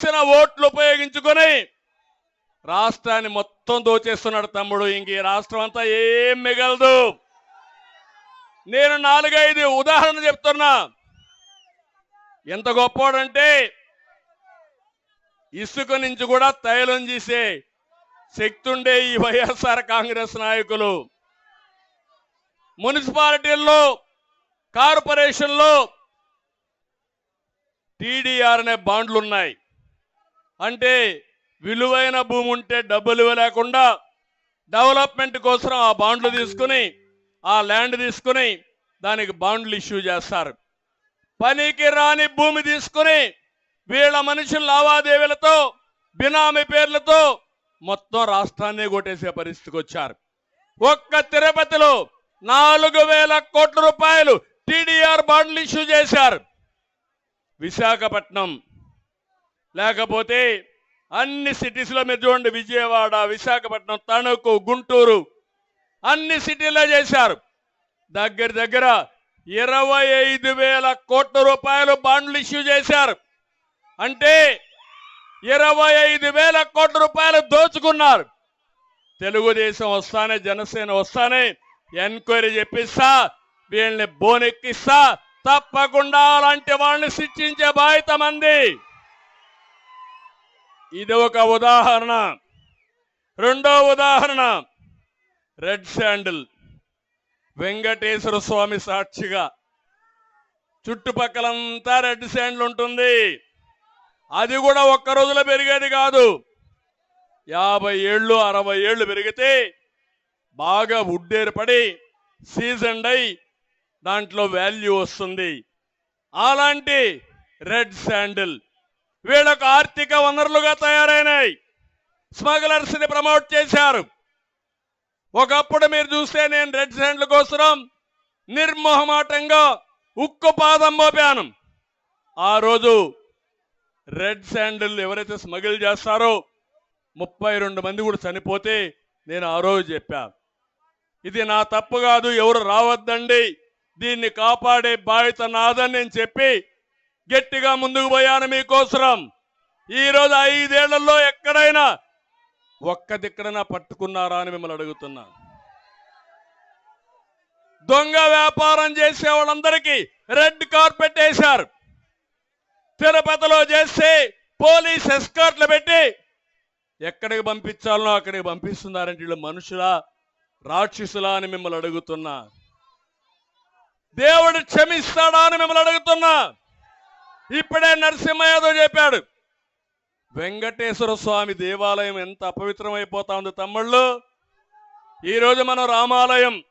ఇచ్చిన ఓట్లు ఉపయోగించుకొని రాష్ట్రాన్ని మొత్తం దోచేస్తున్నాడు తమ్ముడు. ఇంక ఈ రాష్ట్రం అంతా ఏం మిగలదు. నేను నాలుగైదు ఉదాహరణ చెప్తున్నా. ఎంత గొప్పవాడంటే ఇసుక నుంచి కూడా తైలం చేసే శక్తి ఉండే ఈ వైఎస్ఆర్ కాంగ్రెస్ నాయకులు. మున్సిపాలిటీల్లో కార్పొరేషన్లో టీడీఆర్ అనే బాండ్లు ఉన్నాయి. అంటే విలువైన భూమి ఉంటే డబ్బులు ఇవ్వలేకుండా డెవలప్మెంట్ కోసం ఆ బాండ్లు తీసుకుని ఆ ల్యాండ్ తీసుకుని దానికి బాండ్లు ఇష్యూ చేస్తారు. పనికి రాని భూమి తీసుకుని వీళ్ళ మనుషుల లావాదేవీలతో బినామీ పేర్లతో మొత్తం రాష్ట్రాన్ని కొట్టేసే పరిస్థితికి వచ్చారు. ఒక్క తిరుపతిలో నాలుగు వేల కోట్ల రూపాయలు టీడీఆర్ బాండ్లు ఇష్యూ చేశారు. విశాఖపట్నం లేకపోతే అన్ని సిటీస్లో మీరు చూడండి విజయవాడ విశాఖపట్నం తణుకు గుంటూరు అన్ని సిటీల్లో చేశారు. దగ్గర దగ్గర ఇరవై ఐదు వేల కోట్ల రూపాయలు బాండ్లు ఇష్యూ చేశారు. అంటే ఇరవై ఐదు వేల కోట్ల రూపాయలు దోచుకున్నారు. తెలుగుదేశం వస్తానే జనసేన వస్తానే ఎంక్వైరీ చెప్పిస్తా వీళ్ళని బోనెక్కిస్తా తప్పకుండా అలాంటి వాళ్ళని శిక్షించే బాధ్యత మంది. ఇది ఒక ఉదాహరణ. రెండో ఉదాహరణ. Red sandal. వెంకటేశ్వర స్వామి సాక్షిగా. చుట్టుపక్కలంతా రెడ్ శాండిల్ ఉంటుంది. అది కూడా ఒక్క రోజులో పెరిగేది కాదు. యాభై ఏళ్ళు అరవై ఏళ్ళు పెరిగితే బాగా ఉడ్డేరుపడి సీజన్ అయి దాంట్లో వాల్యూ వస్తుంది. అలాంటి రెడ్ శాండిల్ వీళ్ళకు ఆర్థిక వనరులుగా తయారైనాయి. స్మగ్లర్స్ని ప్రమోట్ చేశారు. ఒకప్పుడు మీరు చూస్తే నేను రెడ్ శాండ్ల కోసం నిర్మోహమాటంగా ఉక్కు పాదం మోపాను. ఆ రోజు రెడ్ శాండిల్ ఎవరైతే స్మగిల్ చేస్తారో ముప్పై రెండు మంది కూడా చనిపోతే నేను ఆ రోజు చెప్పా. ఇది నా తప్పు కాదు ఎవరు రావద్దండి. దీన్ని కాపాడే బాధ్యత నాదని నేను చెప్పి గట్టిగా ముందుకు పోయాను మీకోసరం. ఈరోజు ఐదేళ్ళలో ఎక్కడైనా ఒక్క దిక్కడైనా పట్టుకున్నారా అని మిమ్మల్ని అడుగుతున్నా. దొంగ వ్యాపారం చేసే వాళ్ళందరికీ రెడ్ కార్పెట్ వేశారు. తిరుపతిలో చేస్తే పోలీస్ ఎస్కార్ట్లు పెట్టి ఎక్కడికి పంపించాలనో అక్కడికి పంపిస్తున్నారంటే వీళ్ళు మనుషులా రాక్షసులా అని మిమ్మల్ని అడుగుతున్నా. దేవుడు క్షమిస్తాడా అని మిమ్మల్ని అడుగుతున్నా. ఇప్పుడే నరసింహ యాదవ్ చెప్పాడు వెంకటేశ్వర స్వామి దేవాలయం ఎంత అపవిత్రమైపోతా ఉంది తమ్ముళ్ళు. ఈరోజు మనం రామాలయం